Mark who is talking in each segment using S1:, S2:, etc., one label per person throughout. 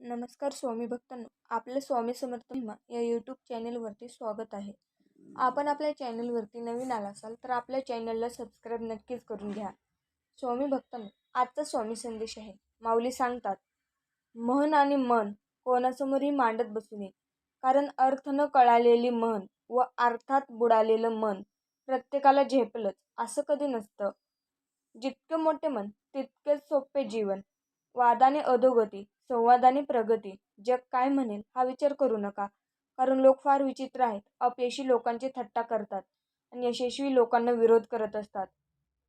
S1: नमस्कार स्वामी भक्तांनो आपलं स्वामी समर्थ महिमा या यूट्यूब चॅनेलवरती स्वागत आहे. आपण आपल्या चॅनेलवरती नवीन आला असाल तर आपल्या चॅनलला सबस्क्राईब नक्कीच करून घ्या. स्वामी भक्तांनो आजचा स्वामी संदेश आहे. माऊली सांगतात मन आणि मन कोणासमोरही मांडत बसू नये. कारण अर्थ न कळालेली मन व अर्थात बुडालेलं मन प्रत्येकाला झेपलंच. असं कधी नसतं. जितके मोठे मन तितकेच सोपे जीवन. वादाने अधोगती. संवाद आणि प्रगती जग काय म्हणेल हा विचार करू नका. कारण लोक फार विचित्र आहेत अपयशी लोकांची थट्टा करतात आणि यशस्वी लोकांना विरोध करत असतात.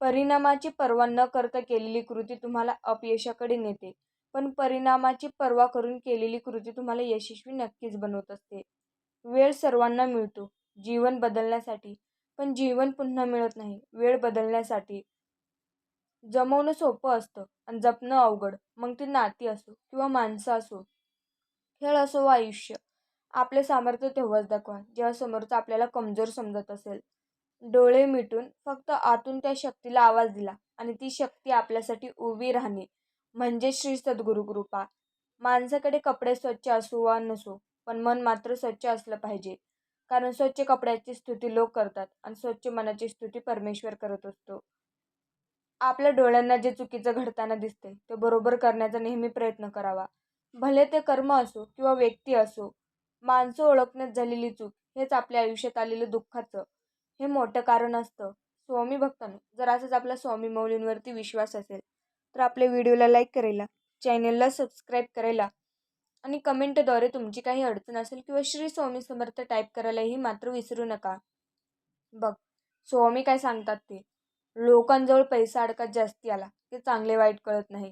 S1: परिणामाची पर्वा न करता केलेली कृती तुम्हाला अपयशाकडे नेते पण परिणामाची पर्वा करून केलेली कृती तुम्हाला यशस्वी नक्कीच बनवत असते. वेळ सर्वांना मिळतो जीवन बदलण्यासाठी पण जीवन पुन्हा मिळत नाही. वेळ बदलण्यासाठी जमवणं सोपं असतं आणि जपणं अवघड. मग ती नाती असो किंवा माणसं असो खेळ असो व आयुष्य आपले सामर्थ्य तेव्हाच दाखवा जेव्हा समोरचा आपल्याला कमजोर समजत असेल. डोळे मिटून फक्त आतून त्या शक्तीला आवाज दिला आणि ती शक्ती आपल्यासाठी उभी राहणे म्हणजे श्री सद्गुरु कृपा. माणसाकडे कपडे स्वच्छ असो वा नसो पण मन मात्र स्वच्छ असलं पाहिजे. कारण स्वच्छ कपड्याची स्तुती लोक करतात आणि स्वच्छ मनाची स्तुती परमेश्वर करत असतो. आपल्या डोळ्यांना जे चुकीचं घडताना दिसते ते बरोबर करण्याचा नेहमी प्रयत्न करावा. भले ते कर्म असो किंवा व्यक्ती असो माणसं ओळखण्यात झालेली चूक हेच आपल्या आयुष्यात आलेलं दुःखाचं. हे मोठं कारण असतं. स्वामी भक्तांनो जर असंच आपला स्वामी मौलींवरती विश्वास असेल तर आपल्या व्हिडिओला लाईक करायला चॅनलला सबस्क्राईब करायला आणि कमेंटद्वारे तुमची काही अडचण असेल किंवा श्री स्वामी समर्थ टाईप करायलाही मात्र विसरू नका. बघ स्वामी काय सांगतात ते? लोकांजवळ पैसा अडकत जास्ती आला ते चांगले वाईट कळत नाही.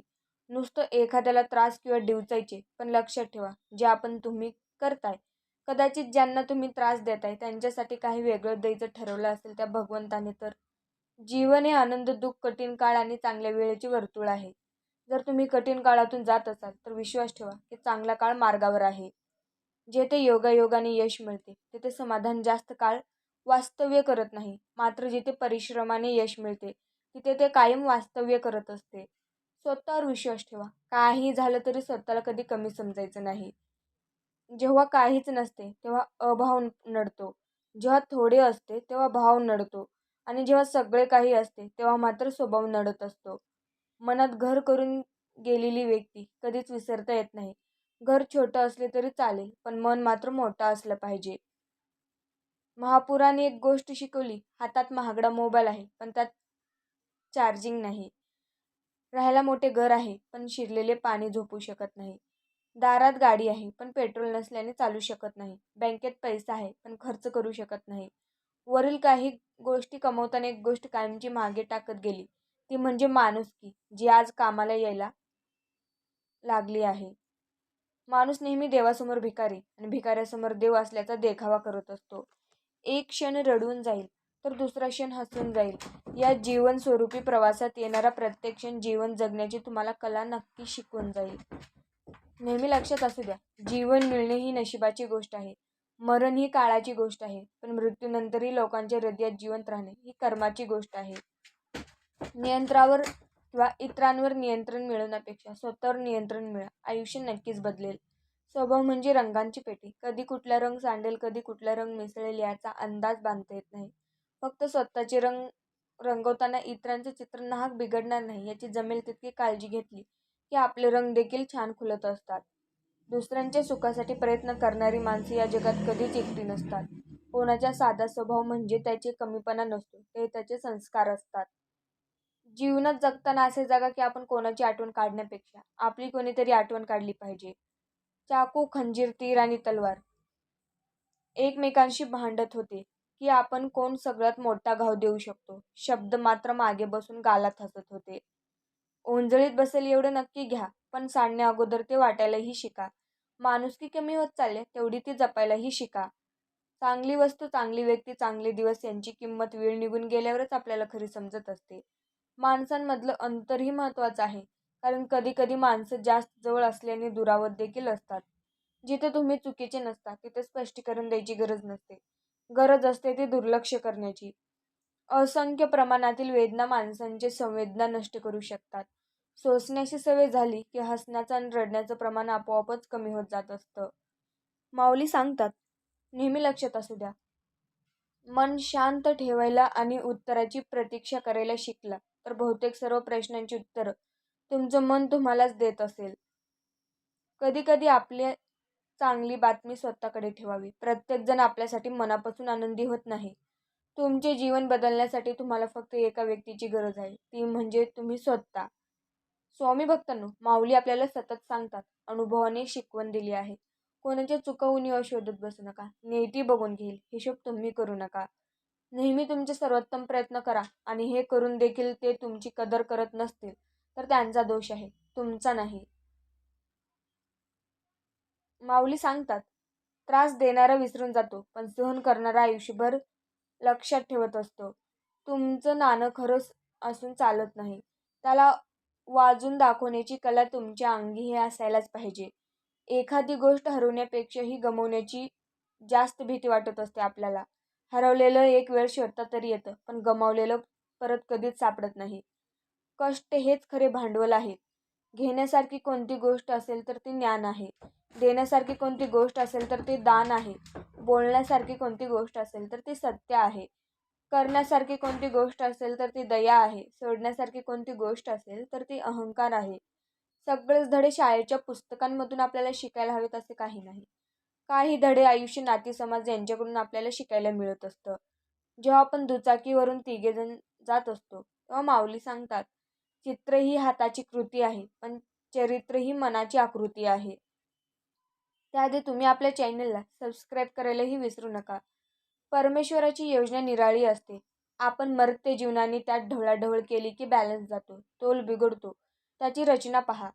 S1: नुसतं एखाद्याला त्रास किंवा डिवचायचे पण लक्षात ठेवा जे आपण तुम्ही करताय. कदाचित ज्यांना तुम्ही त्रास देताय त्यांच्यासाठी काही वेगळं द्यायचं ठरवलं असेल त्या भगवंताने तर. जीवन हे आनंद दुःख कठीण काळ आणि चांगल्या वेळेची वर्तुळ आहे. जर तुम्ही कठीण काळातून जात असाल तर विश्वास ठेवा की चांगला काळ मार्गावर आहे. जेथे योगायोगाने यश मिळते तेथे समाधान जास्त काळ वास्तव्य करत नाही. मात्र जिथे परिश्रमाने यश मिळते तिथे ते कायम वास्तव्य करत असते. स्वतःवर विश्वास ठेवा. काही झालं तरी स्वतःला कधी कमी समजायचं नाही. जेव्हा काहीच नसते तेव्हा अभाव नडतो. जेव्हा थोडे असते तेव्हा भाव नडतो. आणि जेव्हा सगळे काही असते तेव्हा मात्र स्वभाव नडत असतो. मनात घर करून गेलेली व्यक्ती कधीच विसरता येत नाही. घर छोटं असले तरी चालेल पण मन मात्र मोठं असलं पाहिजे. महापुराने एक गोष्ट शिकवली. हातात महागडा मोबाईल आहे पण त्यात चार्जिंग नाही. राहायला मोठे घर आहे पण शिरलेले पाणी झोपू शकत नाही. दारात गाडी आहे पण पेट्रोल नसल्याने चालू शकत नाही. बँकेत पैसा आहे पण खर्च करू शकत नाही. वरील काही गोष्टी कमवताना एक गोष्ट कायमची मागे टाकत गेली. ती म्हणजे माणुसकी जी आज कामाला यायला लागली आहे. माणूस नेहमी देवासमोर भिकारी आणि भिकाऱ्यासमोर देव असल्याचा देखावा करत असतो. एक क्षण रडून जाईल तर दुसरा क्षण हसून जाईल. या जीवनस्वरूपी प्रवासात येणारा प्रत्येक क्षण जीवन जगण्याची तुम्हाला कला नक्की शिकून जाईल. नेहमी लक्षात असू द्या जीवन मिळणे ही नशिबाची गोष्ट आहे. मरण ही काळाची गोष्ट आहे पण मृत्यूनंतरही लोकांच्या हृदयात जिवंत राहणे ही कर्माची गोष्ट आहे. नियंत्रणावर किंवा इतरांवर नियंत्रण मिळवण्यापेक्षा स्वतःवर नियंत्रण मिळा आयुष्य नक्कीच बदलेल. स्वभाव म्हणजे रंगांची पेटी. कधी कुठला रंग सांडेल कधी कुठला रंग मिसळेल याचा अंदाज बांधता येत नाही. फक्त स्वतःचे रंग रंगवताना इतरांचे चित्र नाहक बिघडणार नाही याची जमेल तितकी काळजी घेतली की आपले रंग देखील छान खुलत असतात. दुसऱ्यांच्या सुखासाठी प्रयत्न करणारी माणसे या जगात कधीच एकटी नसतात. कोणाचा साधा स्वभाव म्हणजे त्याचे कमीपणा नसतो ते त्याचे संस्कार असतात. जीवनात जगताना असे जगा की आपण कोणाची आठवण काढण्यापेक्षा आपली कोणीतरी आठवण काढली पाहिजे. चाकू खंजीर तीर आणि तलवार. एकमेकांशी भांडत होते की आपण कोण सगळ्यात मोठा घाव देऊ शकतो. शब्द मात्र मागे बसून गालात हसत होते. ओंजळीत बसेल एवढं नक्की घ्या पण सांडण्या अगोदर ते वाटायलाही शिका. माणुसकी कमी होत चालले तेवढी ती जपायलाही शिका. चांगली वस्तू चांगली व्यक्ती चांगले दिवस यांची किंमत वेळ निघून गेल्यावरच आपल्याला खरी समजत असते. माणसांमधलं अंतरही महत्त्वाचं आहे. कारण कधी कधी माणसं जास्त जवळ असल्याने दुरावत देखील असतात. जिथे तुम्ही चुकीचे नसता तिथे स्पष्टीकरण द्यायची गरज नसते. गरज असते ती दुर्लक्ष करण्याची. असंख्य प्रमाणातील वेदना माणसांचे संवेदना नष्ट करू शकतात. सोसण्याची सवय झाली की हसण्याचं आणि रडण्याचं प्रमाण आपोआपच कमी होत जात असतं. माऊली सांगतात नेहमी लक्षात असू द्या. मन शांत ठेवायला आणि उत्तराची प्रतीक्षा करायला शिकला तर बहुतेक सर्व प्रश्नांची उत्तरं तुमचं मन तुम्हालाच देत असेल. कधी कधी आपली चांगली बातमी स्वतःकडे ठेवावी. प्रत्येकजण आपल्यासाठी मनापासून आनंदी होत नाही. तुमचे जीवन बदलण्यासाठी तुम्हाला फक्त एका व्यक्तीची गरज आहे. ती म्हणजे तुम्ही स्वतः. स्वामी भक्तांनो माऊली आपल्याला सतत सांगतात अनुभवाने शिकवण दिली आहे. कोणाच्या चुका उणीवा शोधत बसू नका. नेती बघून घेईल. हिशोब तुम्ही करू नका. नेहमी तुमचे सर्वोत्तम प्रयत्न करा आणि हे करून देखील ते तुमची कदर करत नसतील. तर त्यांचा दोष आहे तुमचा नाही. माऊली सांगतात त्रास देणारा विसरून जातो पण सहन करणारा आयुष्यभर लक्षात ठेवत असतो. तुमचं नाणं खरंच असून चालत नाही. त्याला वाजून दाखवण्याची कला तुमच्या अंगी हे असायलाच पाहिजे. एखादी गोष्ट हरवण्यापेक्षाही गमवण्याची जास्त भीती वाटत असते आपल्याला. हरवलेलं एक वेळ शोधता तरी येतं पण गमावलेलं परत कधीच सापडत नाही. कष्ट हेच खरे भांडवल आहेत घेण्यासारखी कोणती गोष्ट असेल तर ती ज्ञान आहे. देण्यासारखी कोणती गोष्ट असेल तर ती दान आहे. बोलण्यासारखी कोणती गोष्ट असेल तर ती सत्य आहे. करण्यासारखी कोणती गोष्ट असेल तर ती दया आहे. सोडण्यासारखी कोणती गोष्ट असेल तर ती अहंकार आहे. सगळेच धडे शाळेच्या पुस्तकांमधून आपल्याला शिकायला हवेत असे काही नाही. काही धडे आयुष्य नाती समाज यांच्याकडून आपल्याला शिकायला मिळत असतं. जेव्हा आपण दुचाकीवरून तिघेजण जात असतो तेव्हा माऊली सांगतात चित्र ही हाताची कृती आहे पण चरित्र ही मनाची आकृती आहे. त्याआधी तुम्ही आपल्या चॅनलला सबस्क्राईब करायलाही विसरू नका. परमेश्वराची योजना निराळी असते. आपण मरते जीवनाने त्यात ढवळाढवळ केली की बॅलन्स जातो तोल बिघडतो. त्याची रचना पहा.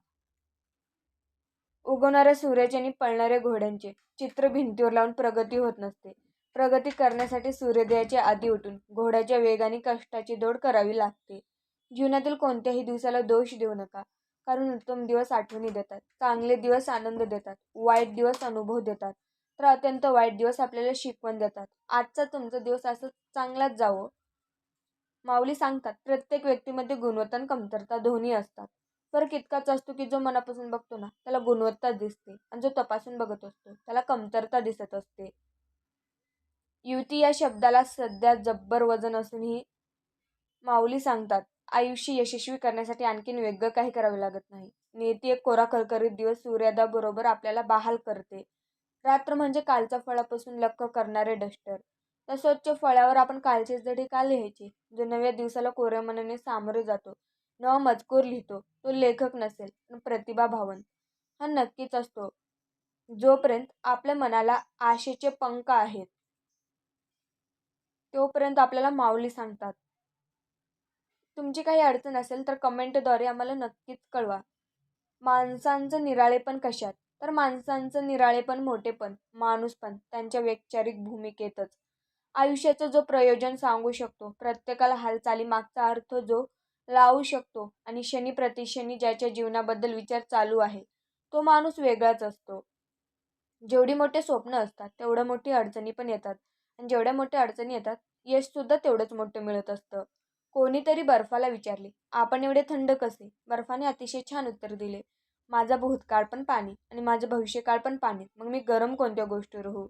S1: उगवणाऱ्या सूर्याचे आणि पळणाऱ्या घोड्यांचे चित्र भिंतीवर लावून प्रगती होत नसते. प्रगती करण्यासाठी सूर्योदयाच्या आधी उठून घोड्याच्या वेगाने कष्टाची दौड करावी लागते. जीवनातील कोणत्याही दिवसाला दोष देऊ नका. कारण उत्तम दिवस आठवणी देतात चांगले दिवस आनंद देतात वाईट दिवस अनुभव देतात. तर अत्यंत वाईट दिवस आपल्याला शिकवण देतात. आजचा तुमचा दिवस असं चांगलाच जावं. माऊली सांगतात प्रत्येक व्यक्तीमध्ये गुणवत्ता आणि कमतरता दोन्ही असतात. फरक इतकाच असतो की जो मनापासून बघतो ना त्याला गुणवत्ता दिसते आणि जो तपासून बघत असतो त्याला कमतरता दिसत असते. युती या शब्दाला सध्या जब्बर वजन असूनही माऊली सांगतात आयुष्य यशस्वी करण्यासाठी आणखीन वेगळं काही करावे लागत नाही. नेती एक कोरा करकरीत दिवस सूर्यादाबरोबर आपल्याला बहाल करते. रात्र म्हणजे कालच्या फळापासून लक्क करणारे डस्टर. त्या स्वच्छ फळ्यावर आपण कालचे जडी का लिहायचे? जो नव्या दिवसाला कोऱ्या मनाने सामोरे जातो. नवा मजकूर लिहितो. तो लेखक नसेल पण प्रतिभा भावन. हा नक्कीच असतो. जोपर्यंत आपल्या मनाला आशेचे पंख आहेत तोपर्यंत आपल्याला माऊली सांगतात. तुमची काही अडचण असेल तर कमेंटद्वारे आम्हाला नक्कीच कळवा. माणसांचं निराळेपण कशात तर माणसांचं निराळेपण मोठेपण माणूसपण त्यांच्या वैचारिक भूमिकेतच. आयुष्याचं जो प्रयोजन सांगू शकतो प्रत्येकाला हालचाली मागचा अर्थ जो लावू शकतो आणि शनी प्रतिशनी ज्याच्या जीवनाबद्दल विचार चालू आहे तो माणूस वेगळाच असतो. जेवढी मोठे स्वप्न असतात तेवढ्या मोठी अडचणी पण येतात. आणि जेवढ्या मोठ्या अडचणी येतात यशसुद्धा तेवढंच मोठं मिळत असतं. कोणीतरी बर्फाला विचारले आपण एवढे थंड कसे? बर्फाने अतिशय छान उत्तर दिले माझा भूतकाळ पण पाणी आणि माझं भविष्यकाळ पण पाणी. मग मी गरम कोणत्या गोष्टीवर हो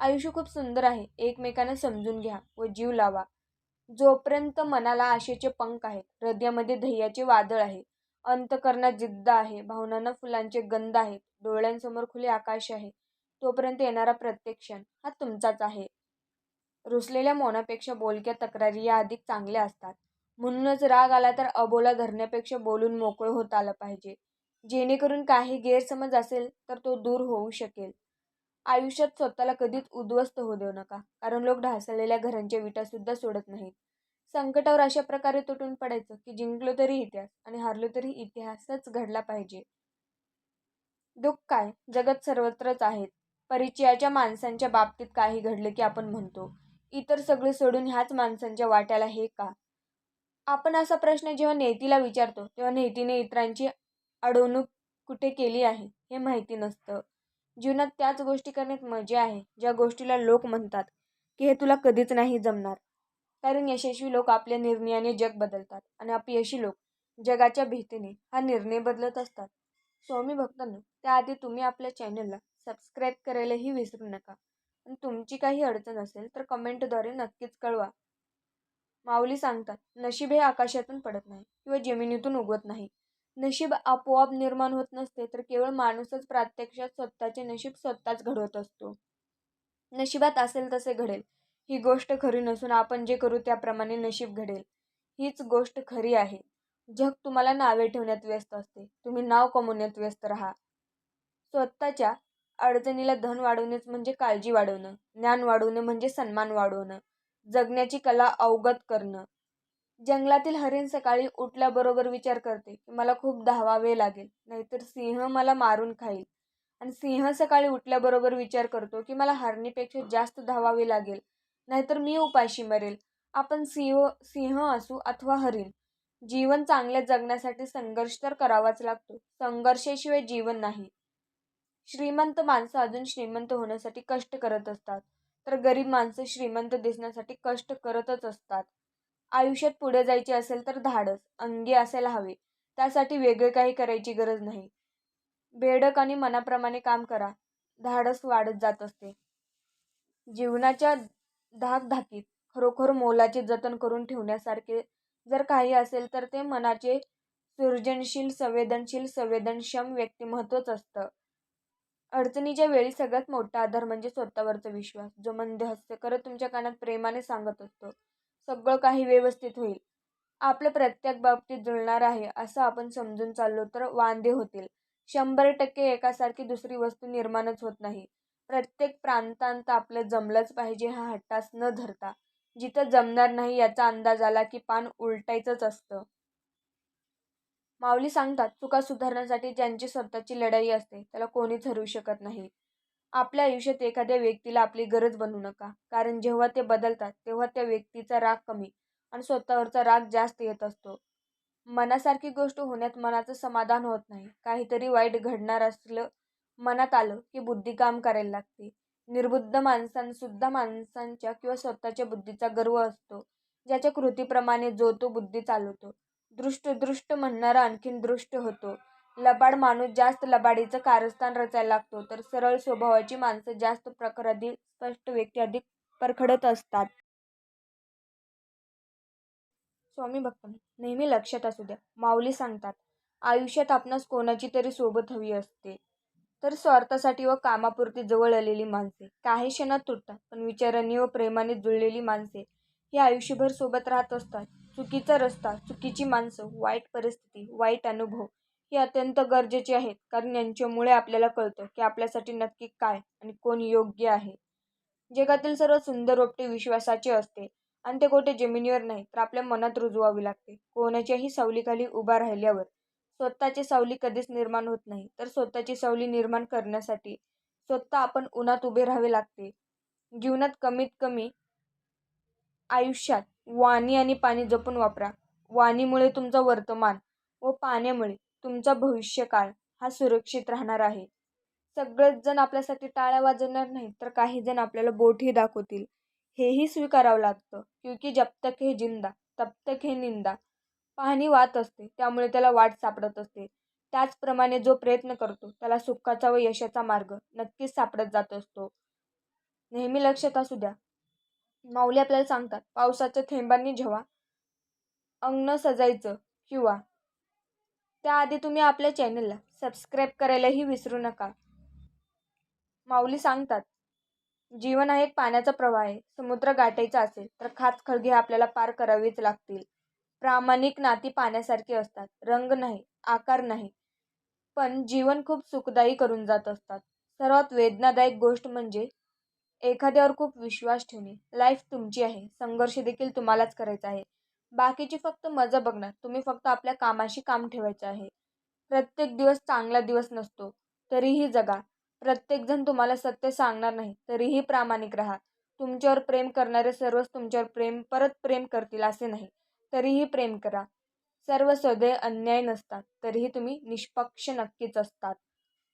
S1: आयुष्य खूप सुंदर आहे. एकमेकांना समजून घ्या व जीव लावा. जोपर्यंत मनाला आशेचे पंख आहेत हृदयामध्ये ध्येयाचे वादळ आहे अंतकरणात जिद्द आहे भावनांना फुलांचे गंध आहेत डोळ्यांसमोर खुले आकाश आहे तोपर्यंत येणारा प्रत्येक क्षण हा तुमचाच आहे. रुसलेल्या मौनापेक्षा बोलक्या तक्रारी या अधिक चांगल्या असतात. म्हणूनच राग आला तर अबोला धरण्यापेक्षा बोलून मोकळं होत आलं पाहिजे. जेणेकरून काही गैरसमज असेल तर तो दूर होऊ शकेल. आयुष्यात स्वतःला कधीच उद्ध्वस्त होऊ देऊ नका कारण लोक ढासळलेल्या घरांच्या विटासुद्धा सोडत नाहीत. संकटावर अशा प्रकारे तुटून पडायचं की जिंकलो तरी इतिहास आणि हारलो तरी इतिहासच घडला पाहिजे. दुःख काय? जगत सर्वत्रच आहेत. परिचयाच्या माणसांच्या बाबतीत काही घडलं की आपण म्हणतो इतर सगळे सोडून ह्याच माणसांच्या वाट्याला हे का? आपण असा प्रश्न जेव्हा नेतीला विचारतो तेव्हा नेतीने इतरांची अडवणूक कुठे केली आहे हे माहिती नसतं. जीवनात त्याच गोष्टी करण्यात मजा आहे ज्या गोष्टीला लोक म्हणतात की हे तुला कधीच नाही जमणार. कारण यशस्वी लोक आपल्या निर्णयाने जग बदलतात आणि अपयशी लोक जगाच्या भीतीने हा निर्णय बदलत असतात. स्वामी भक्तांनो त्याआधी तुम्ही आपल्या चॅनलला सबस्क्राईब करायलाही विसरू नका. आणि तुमची काही अडचण असेल तर कमेंटद्वारे नक्कीच कळवा. माऊली सांगतात नशीब हे आकाशातून पडत नाही किंवा जमिनीतून उगवत नाही. नशीब आपोआप निर्माण होत नसते तर केवळ माणूसच प्रत्यक्षात स्वतःचे नशीब स्वतःच घडवत असतो. नशिबात असेल तसे घडेल. ही गोष्ट खरी नसून आपण जे करू त्याप्रमाणे नशीब घडेल. हीच गोष्ट खरी आहे. जग तुम्हाला नावे ठेवण्यात व्यस्त असते. तुम्ही नाव कमवण्यात व्यस्त राहा. स्वतःच्या अडचणीला धन वाढवणेच म्हणजे काळजी वाढवणं ज्ञान वाढवणं म्हणजे सन्मान वाढवणं. जगण्याची कला अवगत करणं. जंगलातील हरिण सकाळी उठल्याबरोबर विचार करते की मला खूप धावावे लागेल नाहीतर सिंह मला मारून खाईल. आणि सिंह सकाळी उठल्याबरोबर विचार करतो की मला हरणीपेक्षा जास्त धावावे लागेल नाहीतर मी उपाशी मरेल. आपण सिंह सिंह असू अथवा हरिण जीवन चांगले जगण्यासाठी संघर्ष तर करावाच लागतो. संघर्षाशिवाय जीवन नाही. श्रीमंत माणसं अजून श्रीमंत होण्यासाठी कष्ट करत असतात. तर गरीब माणसं श्रीमंत दिसण्यासाठी कष्ट करतच असतात. आयुष्यात पुढे जायचे असेल तर धाडस अंगी असायला हवे. त्यासाठी वेगळे काही करायची गरज नाही. बेडक आणि मनाप्रमाणे काम करा. धाडस वाढत जात असते. जीवनाच्या धाकधाकीत खरोखर मोलाचे जतन करून ठेवण्यासारखे जर काही असेल तर ते मनाचे सृजनशील संवेदनशील संवेदनक्षम व्यक्तिमत्वच असतं. अडचणीच्या वेळी सगळ्यात मोठा आधार म्हणजे स्वतःवरचा विश्वास जो म्हणजे मंद हस्य. करत तुमच्या कानात प्रेमाने सांगत असतो. सगळं काही व्यवस्थित होईल. आपलं प्रत्येक बाबतीत जुळणार आहे असं आपण समजून चाललो तर वांदे होतील. शंभर टक्के एकासारखी दुसरी वस्तू निर्माणच होत नाही. प्रत्येक प्रांतांत आपलं जमलंच पाहिजे हा हट्टास न धरता. जिथं जमणार नाही याचा अंदाज आला की पान उलटायचंच असतं. माऊली सांगतात चुका सुधारण्यासाठी ज्यांची स्वतःची लढाई असते त्याला कोणीच हरवू शकत नाही. आपल्या आयुष्यात एखाद्या व्यक्तीला आपली गरज बनवू नका. कारण जेव्हा ते बदलतात तेव्हा त्या व्यक्तीचा राग कमी आणि स्वतःवरचा राग जास्त येत असतो. मनासारखी गोष्ट होण्यात मनाचं समाधान होत नाही. काहीतरी वाईट घडणार असलं मनात आलं की बुद्धी काम करायला लागते. निर्बुद्ध माणसांसुद्धा माणसांच्या किंवा स्वतःच्या बुद्धीचा गर्व असतो. ज्याच्या कृतीप्रमाणे जो तो बुद्धी चालवतो. दृष्ट दृष्ट म्हणणारा आणखीन दृष्ट होतो. लबाड माणूस जास्त लबाडीचं कारस्थान रचायला लागतो तर सरळ स्वभावाची माणसं जास्त प्रखर अधिक स्पष्ट व्यक्ती अधिक परखडत असतात. स्वामी भक्त नेहमी लक्षात असू द्या माऊली सांगतात आयुष्यात आपणास कोणाची तरी सोबत हवी असते. तर स्वार्थासाठी व कामापुरती जवळ आलेली माणसे काही क्षणात तुटतात पण विचारांनी व प्रेमाने जुळलेली माणसे ही आयुष्यभर सोबत राहत असतात. चुकीचा रस्ता चुकीची माणसं वाईट परिस्थिती वाईट अनुभव ही अत्यंत गरजेची आहेत. कारण यांच्यामुळे आपल्याला कळतं की आपल्यासाठी नक्की काय आणि कोण योग्य आहे. जगातील सर्व सुंदर रोपटे विश्वासाचे असते आणि ते कोठे? जमिनीवर नाही तर आपल्या मनात रुजवावी लागते. कोणाच्याही सावलीखाली उभा राहिल्यावर स्वतःची सावली कधीच निर्माण होत नाही. तर स्वतःची सावली निर्माण करण्यासाठी स्वतः आपण उन्हात उभे राहावे लागते. जीवनात कमीत कमी आयुष्यात वाणी आणि पाणी जपून वापरा. वाणीमुळे तुमचं वर्तमान व पाण्यामुळे तुमचा भविष्यकाळ हा सुरक्षित राहणार आहे. सगळेच जण आपल्यासाठी टाळ्या वाजवणार नाही तर काही जण आपल्याला बोटही दाखवतील. हेही स्वीकारावं लागतं क्योंकि जब तक हे जिंदा तब तक हे निंदा. पाहणी वात असते त्यामुळे त्याला वाट सापडत असते. त्याचप्रमाणे जो प्रयत्न करतो त्याला सुखाचा व यशाचा मार्ग नक्कीच सापडत जात असतो. नेहमी लक्षात असू द्या माऊली आपल्याला सांगतात पावसाच्या थेंबांनी जेव्हा अंगण सजायचं किंवा त्याआधी तुम्ही आपल्या चॅनलला सबस्क्राईब करायलाही विसरू नका. माऊली सांगतात जीवन हा एक पाण्याचा प्रवाह आहे समुद्र गाठायचा असेल तर खाच खळगे आपल्याला पार करावेच लागतील. प्रामाणिक नाती पाण्यासारखी असतात रंग नाही आकार नाही पण जीवन खूप सुखदायी करून जात असतात. सर्वात वेदनादायक गोष्ट म्हणजे एखाद्यावर खूप विश्वास ठेवणे लाईफ तुमची आहे. संघर्ष देखील तुम्हालाच करायचा आहे. बाकीची फक्त मजा बघणार. तुम्ही फक्त आपल्या कामाशी काम ठेवायचं आहे. प्रत्येक दिवस चांगला दिवस नसतो. तरीही जगा. प्रत्येकजण तुम्हाला सत्य सांगणार नाही. तरीही प्रामाणिक राहा. तुमच्यावर प्रेम करणारे सर्वच तुमच्यावर प्रेम परत प्रेम करतील असे नाही. तरीही प्रेम करा. सर्व सदैव अन्याय नसतात. तरीही तुम्ही निष्पक्ष नक्कीच असतात.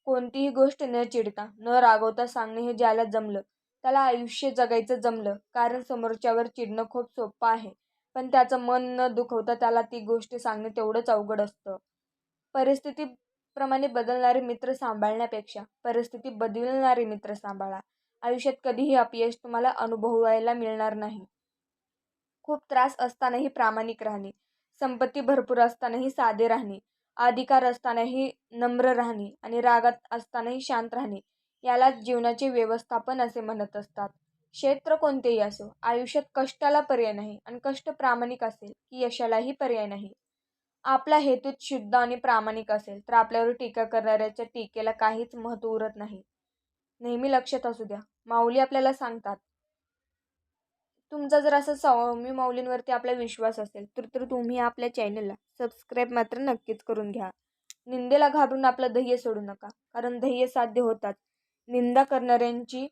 S1: कोणतीही गोष्ट न चिडता न रागवता सांगणे हे ज्याला जमलं त्याला आयुष्य जगायचं जमलं. कारण समोरच्यावर चिडणं खूप सोपं आहे. पण त्याचं मन न दुखवता त्याला ती गोष्ट सांगणे तेवढंच अवघड असतं. परिस्थितीप्रमाणे बदलणारे मित्र सांभाळण्यापेक्षा परिस्थिती बदलणारे मित्र सांभाळा. आयुष्यात कधीही अपयश तुम्हाला अनुभवायला मिळणार नाही. खूप त्रास असतानाही प्रामाणिक राहणे. संपत्ती भरपूर असतानाही साधे राहणे. अधिकार असतानाही नम्र राहणे. आणि रागात असतानाही शांत राहणे. यालाच जीवनाचे व्यवस्थापन असे म्हणत असतात. क्षेत्र कोणतेही असो आयुष्यात कष्टाला पर्याय नाही आणि कष्ट प्रामाणिक असेल की यशालाही पर्याय नाही. आपला हेतूच शुद्ध आणि प्रामाणिक असेल तर आपल्यावर टीका करणाऱ्याच्या टीकेला काहीच महत्त्व उरत नाही. नेहमी लक्षात असू द्या माऊली आपल्याला सांगतात तुमचा जर असं स्वामी माऊलींवरती आपला विश्वास असेल तर तर तुम्ही आपल्या चॅनलला सबस्क्राईब मात्र नक्कीच करून घ्या. निंदेला घाबरून आपलं ध्येय सोडू नका कारण ध्येय साध्य होतात. निंदा करणाऱ्यांची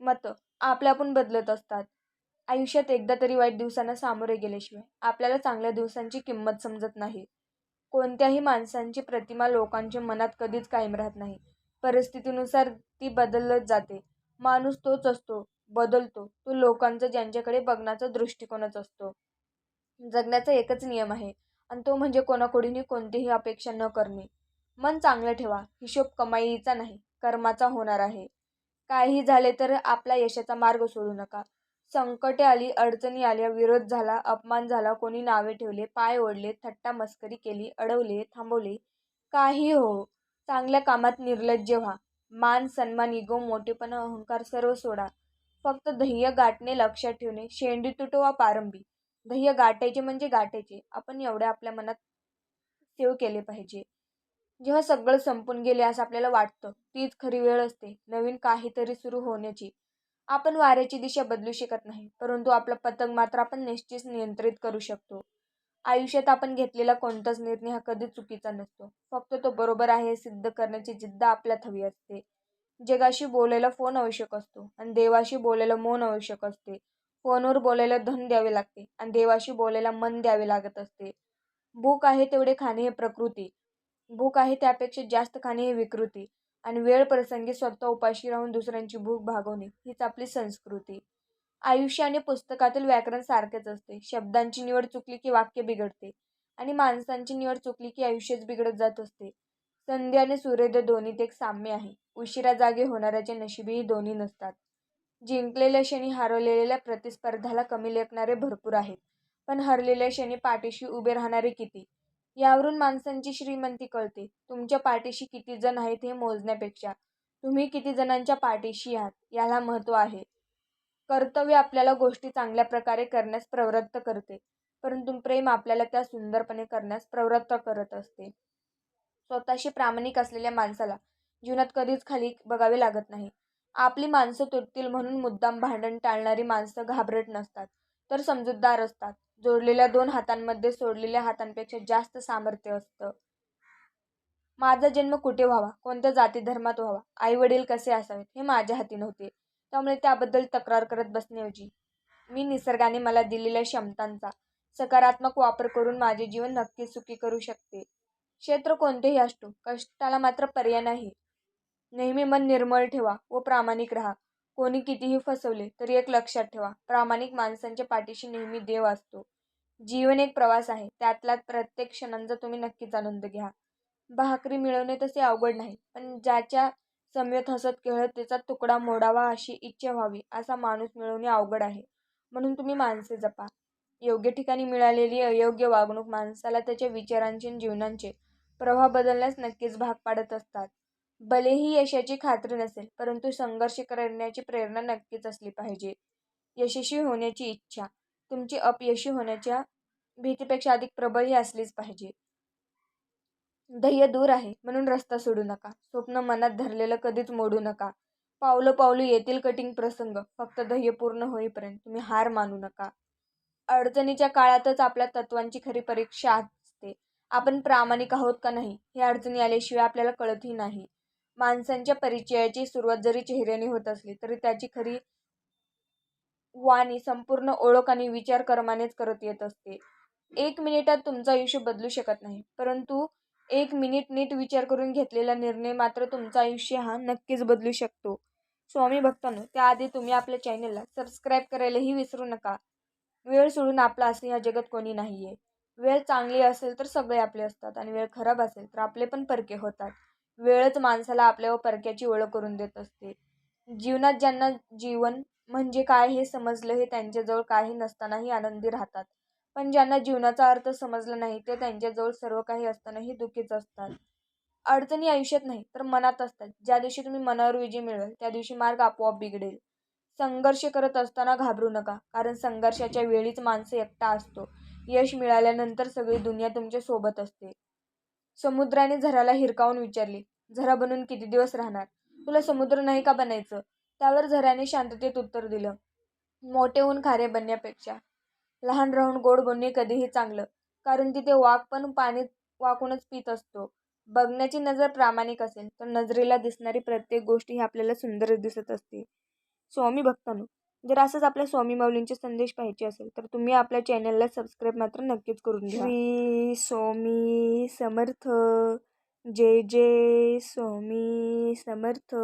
S1: मतं आपल्यापण बदलत असतात. आयुष्यात एकदा तरी वाईट दिवसांना सामोरे गेल्याशिवाय आपल्याला चांगल्या दिवसांची किंमत समजत नाही. कोणत्याही माणसांची प्रतिमा लोकांच्या मनात कधीच कायम राहत नाही. परिस्थितीनुसार ती बदलत जाते. माणूस तोच असतो बदलतो. तो लोकांचा ज्यांच्याकडे बघण्याचा दृष्टिकोनच असतो. जगण्याचा एकच नियम आहे आणि तो म्हणजे कोणाकडूनही कोणतीही अपेक्षा न करणे. मन चांगलं ठेवा हिशोब कमाईचा नाही. कर्माचा होणार आहे. काही झाले तर आपला यशाचा मार्ग सोडू नका. संकटे आली अडचणी आल्या विरोध झाला अपमान झाला कोणी नावे ठेवले पाय ओढले थट्टा मस्करी केली अडवले थांबवले. काही हो चांगल्या कामात निर्लज्ज व्हा. मान सन्मान इगो मोठेपणा अहंकार सर्व सोडा. फक्त ध्येय गाठणे लक्षात ठेवणे शेंडी तुटवा पारंबी. ध्येय गाठायचे म्हणजे गाठायचे. आपण एवढ्या आपल्या मनात सेव केले पाहिजे. जेव्हा सगळं संपून गेले असं आपल्याला वाटतं तीच खरी वेळ असते नवीन काहीतरी सुरू होण्याची. आपण वाऱ्याची दिशा बदलू शकत नाही परंतु आपला पतंग मात्र आपण निश्चित नियंत्रित करू शकतो. आयुष्यात आपण घेतलेला कोणताच निर्णय हा कधीच चुकीचा नसतो. फक्त तो बरोबर आहे हे सिद्ध करण्याची जिद्द आपल्यात हवी असते. जगाशी बोलायला फोन आवश्यक असतो आणि देवाशी बोलायला मौन आवश्यक असते. फोनवर बोलायला धन द्यावे लागते आणि देवाशी बोलायला मन द्यावे लागत असते. भूक आहे तेवढे खाणे हे प्रकृती. भूक आहे त्यापेक्षा जास्त खाणे ही विकृती आणि वेळ प्रसंगी स्वतः उपाशी राहून दुसऱ्यांची भूक भागवणे हीच आपली संस्कृती. आयुष्य आणि पुस्तकातील व्याकरण सारखेच असते. शब्दांची निवड चुकली की वाक्य बिघडते आणि माणसांची निवड चुकली की आयुष्यच बिघडत जात असते. संध्या आणि सूर्योदय दोन्हीत एक साम्य आहे. उशिरा जागे होणाऱ्याचे नशिबीही दोन्ही नसतात. जिंकलेल्या क्षणी हरवलेल्या प्रतिस्पर्धाला कमी लेखणारे भरपूर आहेत. पण हरलेल्या क्षणी पाठीशी उभे राहणारे किती? यावरून माणसांची श्रीमंती कळते. तुमच्या पाठीशी किती जण आहेत हे मोजण्यापेक्षा. तुम्ही किती जणांच्या पाठीशी आहात याला महत्त्व आहे. कर्तव्य आपल्याला गोष्टी चांगल्या प्रकारे करण्यास प्रवृत्त करते परंतु प्रेम आपल्याला त्या सुंदरपणे करण्यास प्रवृत्त करत असते. स्वतःशी प्रामाणिक असलेल्या माणसाला जीवनात कधीच खाली बघावे लागत नाही. आपली माणसं तुटतील म्हणून मुद्दाम भांडण टाळणारी माणसं घाबरट नसतात तर समजूतदार असतात. जोडलेल्या दोन हातांमध्ये सोडलेल्या हातांपेक्षा जास्त सामर्थ्य असतं. माझा जन्म कुठे व्हावा? कोणत्या जाती धर्मात व्हावा? आई वडील कसे असावेत? हे माझ्या हाती नव्हते. त्यामुळे त्याबद्दल तक्रार करत बसण्याऐवजी मी निसर्गाने मला दिलेल्या क्षमतांचा सकारात्मक वापर करून माझे जीवन नक्की सुखी करू शकते. क्षेत्र कोणतेही असतो कष्टाला मात्र पर्याय नाही. नेहमी मन निर्मळ ठेवा व प्रामाणिक राहा. कोणी कितीही फसवले तरी एक लक्षात ठेवा. प्रामाणिक माणसांच्या पाठीशी नेहमी देव असतो. जीवन एक प्रवास आहे. त्यातला प्रत्येक क्षणांचा तुम्ही नक्कीच आनंद घ्या. भाकरी मिळवणे तसे अवघड नाही पण ज्याच्या सम्यत हसत खेळत त्याचा तुकडा मोडावा अशी इच्छा व्हावी असा माणूस मिळवणे अवघड आहे. म्हणून तुम्ही माणसे जपा. योग्य ठिकाणी मिळालेली अयोग्य वागणूक माणसाला त्याच्या विचारांचे जीवनांचे प्रवाह बदलण्यास नक्कीच भाग पाडत असतात. भलेही यशाची खात्री नसेल परंतु संघर्ष करण्याची प्रेरणा नक्कीच असली पाहिजे. यशस्वी होण्याची इच्छा तुमची अपयशी होण्याच्या भीतीपेक्षा अधिक प्रबळ ही असलीच पाहिजे. ध्येय दूर आहे म्हणून रस्ता सोडू नका. स्वप्न मनात धरलेलं कधीच मोडू नका. पावलं पावलं येतील कठीण प्रसंग फक्त ध्येय पूर्ण होईपर्यंत तुम्ही हार मानू नका. अडचणीच्या काळातच आपल्या तत्वांची खरी परीक्षा असते. आपण प्रामाणिक आहोत का नाही हे अडचणी आल्याशिवाय आपल्याला कळतही नाही. माणसांच्या परिचयाची सुरुवात जरी चेहऱ्याने होत असली तरी त्याची खरी वाणी संपूर्ण ओळख आणि विचार कर्मानेच करत येत असते. एक मिनिटात तुमचं आयुष्य बदलू शकत नाही परंतु एक मिनिट नीट विचार करून घेतलेला निर्णय मात्र तुमचं आयुष्य हा नक्कीच बदलू शकतो. स्वामी भक्तांनो त्याआधी तुम्ही आपल्या चॅनलला सबस्क्राईब करायलाही विसरू नका. वेळ सोडून आपला असे या जगात कोणी नाही आहे वेळ चांगली असेल तर सगळे आपले असतात आणि वेळ खराब असेल तर आपले पण परके होतात. वेळच माणसाला आपल्या व परक्याची ओळख करून देत असते. जीवनात ज्यांना जीवन म्हणजे काय हे समजलं हे त्यांच्याजवळ काही नसतानाही आनंदी राहतात. पण ज्यांना जीवनाचा अर्थ समजला नाही ते त्यांच्याजवळ सर्व काही असतानाही दुःखीच असतात. अडचणी आयुष्यात नाही तर मनात असतात. ज्या दिवशी तुम्ही मनावर विजय मिळवाल त्या दिवशी मार्ग आपोआप बिघडेल. संघर्ष करत असताना घाबरू नका कारण संघर्षाच्या वेळीच माणसं एकटा असतो. यश मिळाल्यानंतर सगळी दुनिया तुमच्यासोबत असते. समुद्राने झराला हिरकावून विचारले झरा बनून किती दिवस राहणार? तुला समुद्र नाही का बनायचं? त्यावर झऱ्याने शांततेत उत्तर दिलं मोठे होऊन खारे बनण्यापेक्षा. लहान राहून गोड बनणे कधीही चांगलं कारण तिथे वाघ पण पाणी वाकूनच पित असतो. बघण्याची नजर प्रामाणिक असेल तर नजरेला दिसणारी प्रत्येक गोष्ट ही आपल्याला सुंदर दिसत असते. स्वामी भक्तांनो जर असंच आपल्या स्वामी माऊलींचे संदेश पाहिजे असेल तर तुम्ही आपल्या चॅनलला सबस्क्राईब मात्र नक्कीच करून घ्या. श्री स्वामी समर्थ. जय जय स्वामी समर्थ.